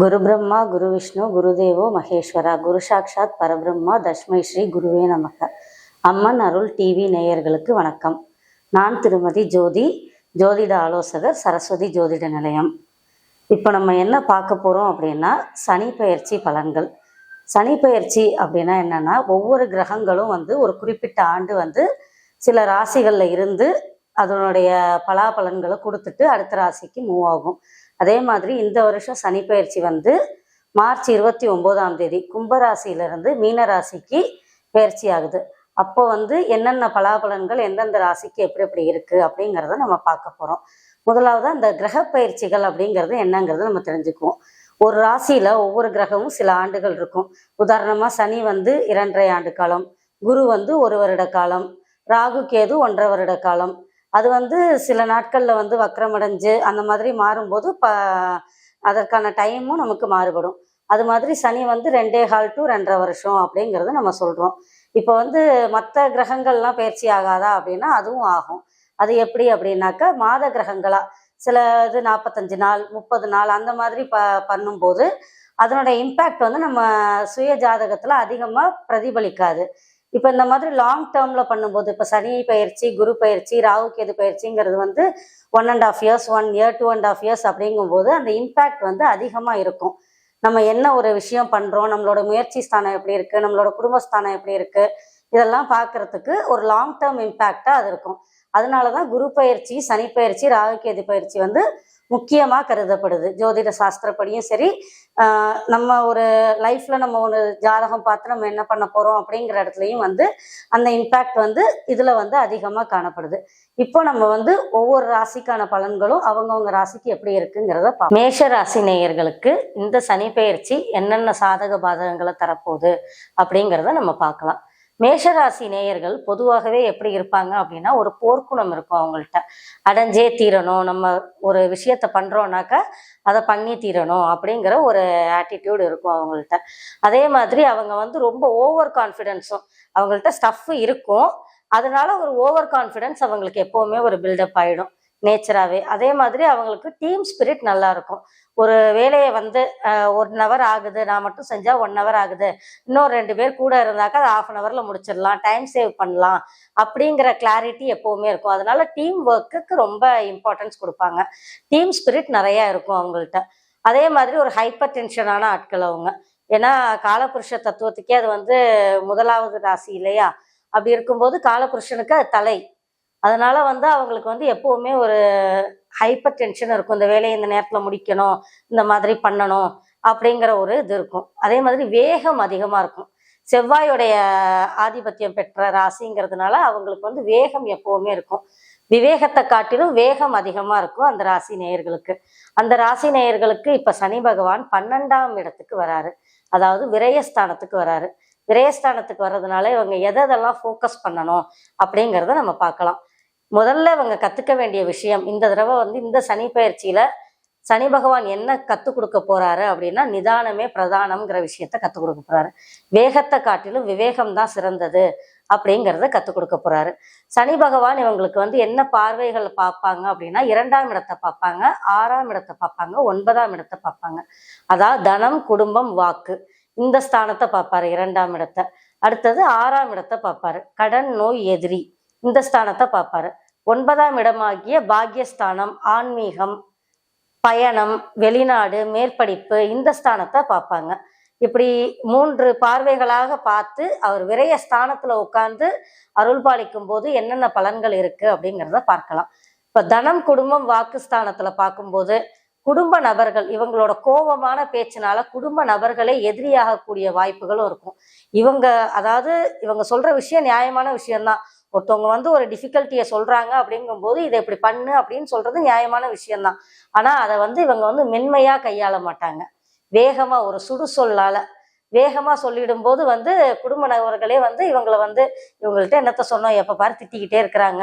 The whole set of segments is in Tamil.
குரு பிரம்மா குரு விஷ்ணு குருதேவோ மகேஸ்வரா. குரு சாக்ஷாத் பரபிரம்மா தஷ்மை ஸ்ரீ குருவே நமக. அம்மன் அருள் டிவி நேயர்களுக்கு வணக்கம். நான் திருமதி ஜோதி ஜோதிட ஆலோசகர் சரஸ்வதி ஜோதிட நிலையம். இப்போ நம்ம என்ன பார்க்க போகிறோம் அப்படின்னா சனி பயிற்சி பலன்கள். சனி பயிற்சி அப்படின்னா என்னன்னா ஒவ்வொரு கிரகங்களும் வந்து ஒரு குறிப்பிட்ட ஆண்டு வந்து சில ராசிகளில் இருந்து அதனுடைய பலாபலன்களை கொடுத்துட்டு அடுத்த ராசிக்கு மூவ் ஆகும். அதே மாதிரி இந்த வருஷம் சனி வந்து மார்ச் இருபத்தி ஒம்போதாம் தேதி கும்பராசியிலிருந்து மீன ராசிக்கு பயிற்சி ஆகுது. அப்போ வந்து என்னென்ன பலாபலன்கள் எந்தெந்த ராசிக்கு எப்படி எப்படி இருக்குது அப்படிங்கிறத நம்ம பார்க்க போகிறோம் முதலாவது அந்த கிரக பயிற்சிகள் அப்படிங்கிறது என்னங்கிறத நம்ம தெரிஞ்சுக்குவோம். ஒரு ராசியில் ஒவ்வொரு கிரகமும் சில ஆண்டுகள் இருக்கும். உதாரணமாக சனி வந்து இரண்டரை ஆண்டு காலம் குரு வந்து ஒரு வருட காலம் ராகு கேது ஒன்றரை வருட காலம் அது வந்து சில நாட்களில் வந்து வக்கரமடைஞ்சு அந்த மாதிரி மாறும்போது ப அதற்கான டைமும் நமக்கு மாறுபடும். அது மாதிரி சனி வந்து ரெண்டே ஹால் டு ரெண்டரை வருஷம் அப்படிங்கிறத நம்ம சொல்கிறோம் இப்போ வந்து மற்ற கிரகங்கள்லாம் பயிற்சி ஆகாதா அப்படின்னா அதுவும் ஆகும். அது எப்படி அப்படின்னாக்கா மாத கிரகங்களாக சில இது நாற்பத்தஞ்சு நாள் முப்பது நாள் அந்த மாதிரி ப பண்ணும்போது அதனோட இம்பேக்ட் வந்து நம்ம சுய ஜாதகத்தில் அதிகமாக பிரதிபலிக்காது. இப்போ இந்த மாதிரி லாங் டேர்மில் பண்ணும்போது இப்போ சனி பயிற்சி குரு பயிற்சி ராகு கேது பயிற்சிங்கிறது வந்து one and half years one year two and half years அப்படிங்கும்போது அந்த இம்பேக்ட் வந்து அதிகமாக இருக்கும். நம்ம என்ன ஒரு விஷயம் பண்ணுறோம் நம்மளோட முயற்சி ஸ்தானம் எப்படி இருக்குது நம்மளோட குடும்பஸ்தானம் எப்படி இருக்குது இதெல்லாம் பார்க்கறதுக்கு ஒரு லாங் டேர்ம் இம்பேக்டாக அது இருக்கும். அதனால தான் குரு பயிற்சி சனி பயிற்சி ராகுகேது பயிற்சி வந்து முக்கியமாக கருதப்படுது. ஜோதிட சாஸ்திரப்படியும் சரி நம்ம ஒரு லைஃப்பில் நம்ம ஒரு ஜாதகம் பார்த்து நம்ம என்ன பண்ண போகிறோம் அப்படிங்கிற இடத்துலையும் வந்து அந்த இம்பேக்ட் வந்து இதில் வந்து அதிகமாக காணப்படுது. இப்போ நம்ம வந்து ஒவ்வொரு ராசிக்கான பலன்களும் அவங்கவுங்க ராசிக்கு எப்படி இருக்குங்கிறத பார்ப்போம் மேஷ ராசி நேயர்களுக்கு இந்த சனி பயிற்சி என்னென்ன சாதக பாதகங்களை தரப்போகுது அப்படிங்கிறத நம்ம பார்க்கலாம். மேஷராசி நேயர்கள் பொதுவாகவே எப்படி இருப்பாங்க அப்படின்னா ஒரு போர்க்குணம் இருக்கும் அவங்கள்ட்ட. அடைஞ்சே தீரணும். நம்ம ஒரு விஷயத்த பண்றோம்னாக்கா அதை பண்ணி தீரணும் அப்படிங்கிற ஒரு ஆட்டிடியூட் இருக்கும் அவங்கள்ட்ட. அதே மாதிரி அவங்க வந்து ரொம்ப ஓவர் கான்ஃபிடென்ஸும் அவங்கள்ட்ட ஸ்டஃப் இருக்கும். அதனால ஒரு ஓவர் கான்ஃபிடென்ஸ் அவங்களுக்கு எப்பவுமே ஒரு பில்டப் ஆயிடும். நேச்சராகவே அதே மாதிரி அவங்களுக்கு டீம் ஸ்பிரிட் நல்லா இருக்கும். ஒரு வேலையை வந்து ஒன் ஹவர் ஆகுது நான் மட்டும் செஞ்சால் ஒன் ஹவர் ஆகுது. இன்னொரு ரெண்டு பேர் கூட இருந்தாக்கா அது ஆஃப் அன் ஹவரில் முடிச்சிடலாம் டைம் சேவ் பண்ணலாம் அப்படிங்கிற கிளாரிட்டி எப்போவுமே இருக்கும். அதனால டீம் ஒர்க்குக்கு ரொம்ப இம்பார்ட்டன்ஸ் கொடுப்பாங்க. டீம் ஸ்பிரிட் நிறையா இருக்கும் அவங்கள்ட்ட. அதே மாதிரி ஒரு ஹைப்பர் டென்ஷனான ஆட்கள் அவங்க. ஏன்னா காலபுருஷ தத்துவத்துக்கே அது வந்து முதலாவது ராசி இல்லையா? அப்படி இருக்கும்போது காலபுருஷனுக்கு அது தலை. அதனால வந்து அவங்களுக்கு வந்து எப்பவுமே ஒரு ஹைப்பர் டென்ஷன் இருக்கும். இந்த வேலையை இந்த நேரத்தில் முடிக்கணும் இந்த மாதிரி பண்ணணும் அப்படிங்கிற ஒரு இது இருக்கும். அதே மாதிரி வேகம் அதிகமாக இருக்கும். செவ்வாயோடைய ஆதிபத்தியம் பெற்ற ராசிங்கிறதுனால அவங்களுக்கு வந்து வேகம் எப்பவுமே இருக்கும். விவேகத்தை காட்டிலும் வேகம் அதிகமாக இருக்கும் அந்த ராசி நேயர்களுக்கு. அந்த ராசி நேயர்களுக்கு இப்போ சனி பகவான் பன்னெண்டாம் இடத்துக்கு வராரு. அதாவது விரயஸ்தானத்துக்கு வராரு. விரயஸ்தானத்துக்கு வர்றதுனால இவங்க எதை எதெல்லாம் ஃபோக்கஸ் பண்ணணும் அப்படிங்கிறத நம்ம பார்க்கலாம். முதல்ல இவங்க கற்றுக்க வேண்டிய விஷயம் இந்த தடவை வந்து இந்த சனி பயிற்சியில் சனி பகவான் என்ன கற்றுக் கொடுக்க போறாரு அப்படின்னா நிதானமே பிரதானம்ங்கிற விஷயத்த கற்றுக் கொடுக்க போறாரு. வேகத்தை காட்டிலும் விவேகம் தான் சிறந்தது அப்படிங்கிறத கற்றுக் கொடுக்க போறாரு. சனி பகவான் இவங்களுக்கு வந்து என்ன பார்வைகள் பார்ப்பாங்க அப்படின்னா இரண்டாம் இடத்தை பார்ப்பாங்க ஆறாம் இடத்தை பார்ப்பாங்க ஒன்பதாம் இடத்தை பார்ப்பாங்க. அதாவது தனம் குடும்பம் வாக்கு. இந்த ஸ்தானத்தை பார்ப்பாரு இரண்டாம் இடத்தை. அடுத்தது ஆறாம் இடத்தை பார்ப்பாரு. கடன் நோய் எதிரி. இந்த ஸ்தானத்தை பார்ப்பாரு. ஒன்பதாம் இடமாகிய பாக்யஸ்தானம் ஆன்மீகம் பயணம் வெளிநாடு மேற்படிப்பு இந்த ஸ்தானத்தை பார்ப்பாங்க. இப்படி மூன்று பார்வைகளாக பார்த்து அவர் விரைய ஸ்தானத்துல உட்கார்ந்து அருள் பாலிக்கும் போது என்னென்ன பலன்கள் இருக்கு அப்படிங்கிறத பார்க்கலாம். இப்ப தனம் குடும்பம் வாக்கு ஸ்தானத்துல பார்க்கும்போது குடும்ப நபர்கள் இவங்களோட கோபமான பேச்சினால குடும்ப நபர்களே எதிரியாகக்கூடிய வாய்ப்புகளும் இருக்கும். இவங்க அதாவது இவங்க சொல்ற விஷயம் நியாயமான விஷயம்தான். ஒருத்தவங்க வந்து ஒரு டிஃபிகல்ட்டியை சொல்கிறாங்க அப்படிங்கும்போது இதை இப்படி பண்ணு அப்படின்னு சொல்கிறது நியாயமான விஷயம்தான். ஆனால் அதை வந்து இவங்க வந்து மென்மையாக கையாள மாட்டாங்க. வேகமாக ஒரு சுடு சொல்லால் வேகமாக சொல்லிடும்போது வந்து குடும்ப நபர்களே வந்து இவங்களை வந்து இவங்கள்ட்ட என்னத்த சொன்னோம் எப்போ பாரு திட்டிக்கிட்டே இருக்கிறாங்க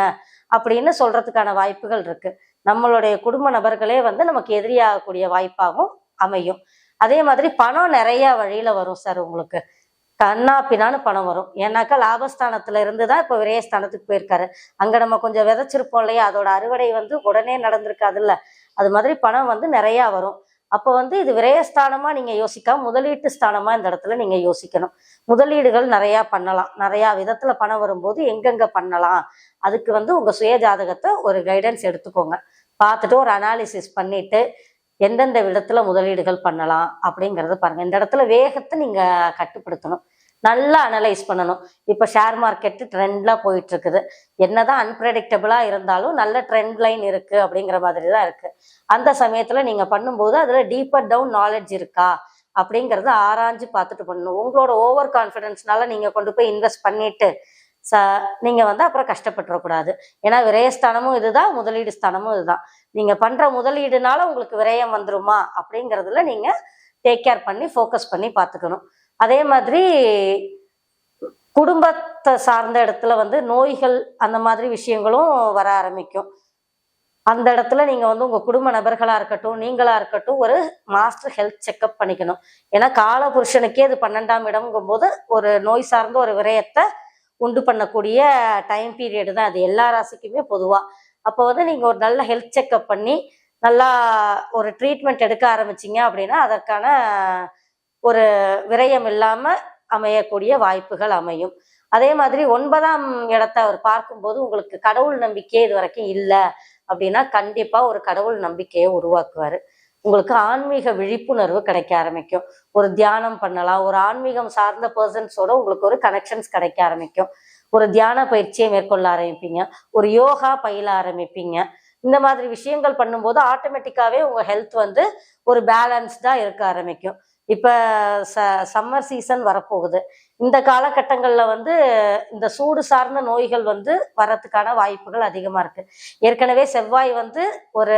அப்படின்னு சொல்கிறதுக்கான வாய்ப்புகள் இருக்குது நம்மளுடைய குடும்ப நபர்களே வந்து நமக்கு எதிரியாகக்கூடிய வாய்ப்பாகவும் அமையும். அதே மாதிரி பணம் நிறைய வழியில வரும் சார் உங்களுக்கு. கண்ணா பின்னான்னு பணம் வரும். ஏன்னாக்கா லாபஸ்தானத்துல இருந்து தான் இப்போ விரயஸ்தானத்துக்கு போயிருக்காரு. அங்க நம்ம கொஞ்சம் விதைச்சிருப்போம் இல்லையா? அதோட அறுவடை வந்து உடனே நடந்திருக்காதுல்ல. அது மாதிரி பணம் வந்து நிறைய வரும். அப்போ வந்து இது விரயஸ்தானமா நீங்க யோசிக்காம முதலீட்டு ஸ்தானமா இந்த இடத்துல நீங்க யோசிக்கணும். முதலீடுகள் நிறைய பண்ணலாம். நிறைய விதத்துல பணம் வரும்போது எங்கெங்க பண்ணலாம்? அதுக்கு வந்து உங்க சுய ஜாதகத்தை ஒரு கைடன்ஸ் எடுத்துக்கோங்க. பார்த்துட்டு ஒரு அனாலிசிஸ் பண்ணிட்டு எந்தெந்த விதத்துல முதலீடுகள் பண்ணலாம் அப்படிங்கறத பாருங்க. இந்த இடத்துல வேகத்தை நீங்க கட்டுப்படுத்தணும். நல்லா அனலைஸ் பண்ணணும். இப்போ ஷேர் மார்க்கெட்டு ட்ரெண்ட்ல போயிட்டு இருக்குது என்னதான் அன்பிரடிக்டபிளாக இருந்தாலும் நல்ல ட்ரெண்ட் லைன் இருக்கு அப்படிங்கிற மாதிரி தான் இருக்கு. அந்த சமயத்துல நீங்க பண்ணும்போது அதுல டீப்பர் டவுன் நாலேஜ் இருக்கா? அப்படிங்கறத ஆராய்ஞ்சு பார்த்துட்டு பண்ணணும். உங்களோட ஓவர் கான்ஃபிடென்ஸ்னால நீங்க கொண்டு போய் இன்வெஸ்ட் பண்ணிட்டு ச நீங்க வந்து அப்புறம் கஷ்டப்பட்டுறக்கூடாது. ஏன்னா விரயஸ்தானமும் இதுதான் முதலீடு ஸ்தானமும் இதுதான். நீங்க பண்ற முதலீடுனால உங்களுக்கு விரயம் வந்துருமா அப்படிங்கறதுல நீங்க டேக் கேர் பண்ணி ஃபோக்கஸ் பண்ணி பார்த்துக்கணும். அதே மாதிரி குடும்பத்தை சார்ந்த இடத்துல வந்து நோய்கள் அந்த மாதிரி விஷயங்களும் வர ஆரம்பிக்கும். அந்த இடத்துல நீங்கள் வந்து உங்கள் குடும்ப நபர்களாக இருக்கட்டும் நீங்களாக இருக்கட்டும் ஒரு மாஸ்டர் ஹெல்த் செக்அப் பண்ணிக்கணும். ஏன்னா கால புருஷனுக்கே இது பன்னெண்டாம் இடம்ங்கும் போது ஒரு நோய் சார்ந்த ஒரு விரயத்தை உண்டு பண்ணக்கூடிய டைம் பீரியடு தான் அது. எல்லா ராசிக்குமே பொதுவாக அப்போ வந்து நீங்கள் ஒரு நல்ல ஹெல்த் செக்அப் பண்ணி நல்லா ஒரு ட்ரீட்மெண்ட் எடுக்க ஆரம்பிச்சிங்க அப்படின்னா அதற்கான ஒரு விரயம் இல்லாம அமையக்கூடிய வாய்ப்புகள் அமையும். அதே மாதிரி ஒன்பதாம் இடத்தை அவர் பார்க்கும்போது உங்களுக்கு கடவுள் நம்பிக்கையே இது வரைக்கும் இல்லை அப்படின்னா கண்டிப்பா ஒரு கடவுள் நம்பிக்கையை உருவாக்குவாரு. உங்களுக்கு ஆன்மீக விழிப்புணர்வு கிடைக்க ஆரம்பிக்கும். ஒரு தியானம் பண்ணலாம். ஒரு ஆன்மீகம் சார்ந்த பர்சன்ஸோட உங்களுக்கு ஒரு கனெக்ஷன்ஸ் கிடைக்க ஆரம்பிக்கும். ஒரு தியான பயிற்சியை மேற்கொள்ள ஆரம்பிப்பீங்க. ஒரு யோகா பயில ஆரம்பிப்பீங்க. இந்த மாதிரி விஷயங்கள் பண்ணும்போது ஆட்டோமேட்டிக்காவே உங்க ஹெல்த் வந்து ஒரு பேலன்ஸ்டா இருக்க ஆரம்பிக்கும். இப்ப ச சம்மர் சீசன் வரப்போகுது. இந்த காலகட்டங்கள்ல வந்து இந்த சூடு சார்ந்த நோய்கள் வந்து வர்றதுக்கான வாய்ப்புகள் அதிகமா இருக்கு. ஏற்கனவே செவ்வாய் வந்து ஒரு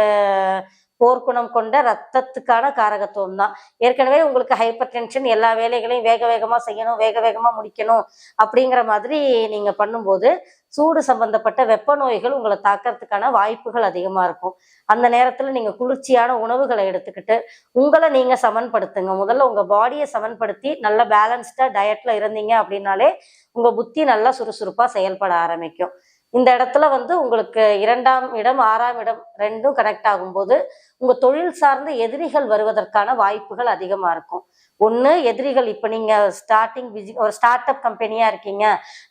போர்க்குணம் கொண்ட ரத்தத்துக்கான காரகத்துவம் தான் ஏற்கனவே உங்களுக்கு ஹைப்பர் டென்ஷன் எல்லா வேலைகளையும் வேக வேகமாக செய்யணும் வேக வேகமாக முடிக்கணும் அப்படிங்கிற மாதிரி நீங்கள் பண்ணும்போது சூடு சம்பந்தப்பட்ட வெப்ப நோய்கள் உங்களை தாக்கிறதுக்கான வாய்ப்புகள் அதிகமாக இருக்கும். அந்த நேரத்தில் நீங்கள் குளிர்ச்சியான உணவுகளை எடுத்துக்கிட்டு உங்களை நீங்கள் சமன்படுத்துங்க. முதல்ல உங்கள் பாடியை சமன்படுத்தி நல்ல பேலன்ஸ்டாக டயட்டில் இருந்தீங்க அப்படின்னாலே உங்கள் புத்தி நல்லா சுறுசுறுப்பாக செயல்பட ஆரம்பிக்கும். இந்த இடத்துல வந்து உங்களுக்கு இரண்டாம் இடம் ஆறாம் இடம் ரெண்டும் கனெக்ட் ஆகும்போது உங்க தொழில் சார்ந்த எதிரிகள் வருவதற்கான வாய்ப்புகள் அதிகமா இருக்கும். ஒன்று எதிரிகள் இப்போ நீங்கள் ஸ்டார்டிங் பிஜி ஒரு ஸ்டார்ட் அப் கம்பெனியாக இருக்கீங்க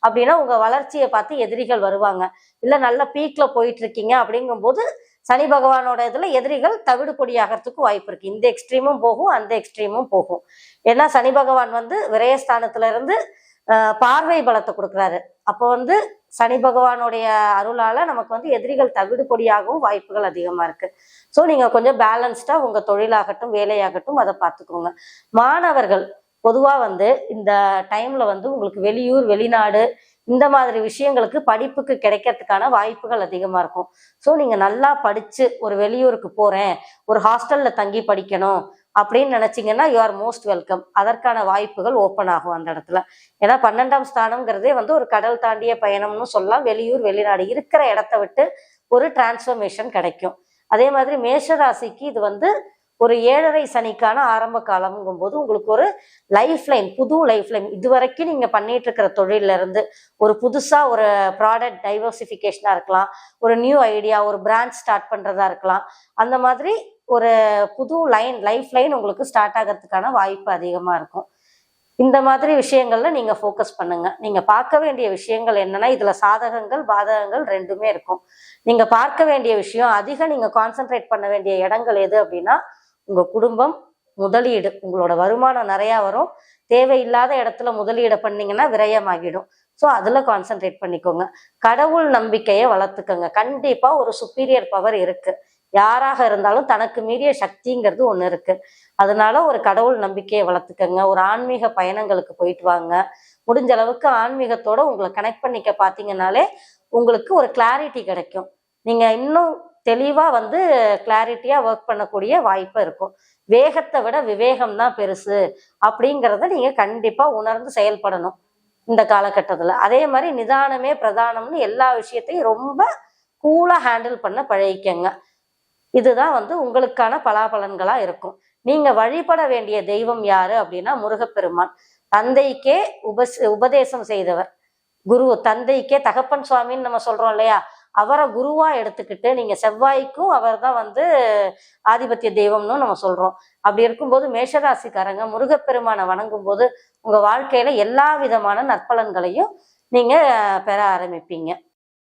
அப்படின்னா உங்கள் வளர்ச்சியை பார்த்து எதிரிகள் வருவாங்க. இல்லை நல்ல பீக்கில் போயிட்டு இருக்கீங்க அப்படிங்கும்போது சனி பகவானோட இதில் எதிரிகள் தவிடு பொடியாகிறதுக்கு வாய்ப்பு இருக்குது இந்த எக்ஸ்ட்ரீமும் போகும் அந்த எக்ஸ்ட்ரீமும் போகும். ஏன்னா சனி பகவான் வந்து விரயஸ்தானத்துல இருந்து பார்வை பலத்தை கொடுக்குறாரு. அப்போ வந்து சனி பகவானுடைய அருளால நமக்கு வந்து எதிரிகள் தவிடு வாய்ப்புகள் அதிகமா இருக்கு. ஸோ நீங்க கொஞ்சம் பேலன்ஸ்டா உங்க தொழிலாகட்டும் வேலையாகட்டும் அதை பார்த்துக்கோங்க. மாணவர்கள் பொதுவா வந்து இந்த டைம்ல வந்து உங்களுக்கு வெளியூர் வெளிநாடு இந்த மாதிரி விஷயங்களுக்கு படிப்புக்கு கிடைக்கிறதுக்கான வாய்ப்புகள் அதிகமா இருக்கும். ஸோ நீங்க நல்லா படிச்சு ஒரு வெளியூருக்கு போறேன் ஒரு ஹாஸ்டல்ல தங்கி படிக்கணும் அப்படின்னு நினைச்சிங்கன்னா யூ ஆர் மோஸ்ட் வெல்கம் அதற்கான வாய்ப்புகள் ஓப்பன் ஆகும் அந்த இடத்துல. ஏன்னா பன்னெண்டாம் ஸ்தானம்ங்கிறதே வந்து ஒரு கடல் தாண்டிய பயணம்னு சொல்லலாம். வெளியூர் வெளிநாடு இருக்கிற இடத்த விட்டு ஒரு டிரான்ஸ்ஃபர்மேஷன் கிடைக்கும். அதே மாதிரி மேஷராசிக்கு இது வந்து ஒரு ஏழரை சனிக்கான ஆரம்ப காலம்ங்கும் போது உங்களுக்கு ஒரு லைஃப் லைன் புது லைஃப் லைன் இது வரைக்கும் நீங்க பண்ணிட்டு இருக்கிற தொழில இருந்து ஒரு புதுசா ஒரு ப்ராடக்ட் டைவர்சிஃபிகேஷனா இருக்கலாம். ஒரு நியூ ஐடியா ஒரு பிராண்ட் ஸ்டார்ட் பண்றதா இருக்கலாம். அந்த மாதிரி ஒரு புது லைன் லைஃப் லைன் உங்களுக்கு ஸ்டார்ட் ஆகிறதுக்கான வாய்ப்பு அதிகமாக இருக்கும். இந்த மாதிரி விஷயங்கள்ல நீங்க ஃபோக்கஸ் பண்ணுங்க. நீங்க பார்க்க வேண்டிய விஷயங்கள் என்னன்னா இதுல சாதகங்கள் பாதகங்கள் ரெண்டுமே இருக்கும். நீங்க பார்க்க வேண்டிய விஷயம் அதிகம் நீங்க கான்சென்ட்ரேட் பண்ண வேண்டிய இடங்கள் எது அப்படின்னா உங்க குடும்பம் முதலீடு. உங்களோட வருமானம் நிறையா வரும். தேவையில்லாத இடத்துல முதலீடு பண்ணீங்கன்னா விரயமாகிடும். ஸோ அதுல கான்சென்ட்ரேட் பண்ணிக்கோங்க. கடவுள் நம்பிக்கையை வளர்த்துக்கோங்க. கண்டிப்பா ஒரு சுப்பீரியர் பவர் இருக்கு. யாராக இருந்தாலும் தனக்கு மீறிய சக்திங்கிறது ஒன்று இருக்கு. அதனால ஒரு கடவுள் நம்பிக்கையை வளர்த்துக்கங்க. ஒரு ஆன்மீக பயணங்களுக்கு போயிட்டு வாங்க. முடிஞ்ச அளவுக்கு ஆன்மீகத்தோட உங்களை கனெக்ட் பண்ணிக்க பார்த்தீங்கனாலே உங்களுக்கு ஒரு கிளாரிட்டி கிடைக்கும். நீங்க இன்னும் தெளிவா வந்து கிளாரிட்டியா ஒர்க் பண்ணக்கூடிய வாய்ப்பு இருக்கும். வேகத்தை விட விவேகம் தான் பெருசு அப்படிங்கிறத நீங்க கண்டிப்பா உணர்ந்து செயல்படணும் இந்த காலகட்டத்தில். அதே மாதிரி நிதானமே பிரதானம்னு எல்லா விஷயத்தையும் ரொம்ப கூலாக ஹேண்டில் பண்ண பழகிக்கங்க. இதுதான் வந்து உங்களுக்கான பலாபலன்களா இருக்கும். நீங்க வழிபட வேண்டிய தெய்வம் யாரு அப்படின்னா முருகப்பெருமான். தந்தைக்கே உபஸ் உபதேசம் செய்தவர். குரு தந்தைக்கே தகப்பன் சுவாமின்னு நம்ம சொல்றோம் இல்லையா? அவரை குருவா எடுத்துக்கிட்டு நீங்க செவ்வாய்க்கும் அவர் தான் வந்து ஆதிபத்திய தெய்வம்னு நம்ம சொல்றோம். அப்படி இருக்கும்போது மேஷராசிக்காரங்க முருகப்பெருமானை வணங்கும் போது உங்க வாழ்க்கையில எல்லா விதமான நற்பலன்களையும் நீங்க பெற ஆரம்பிப்பீங்க.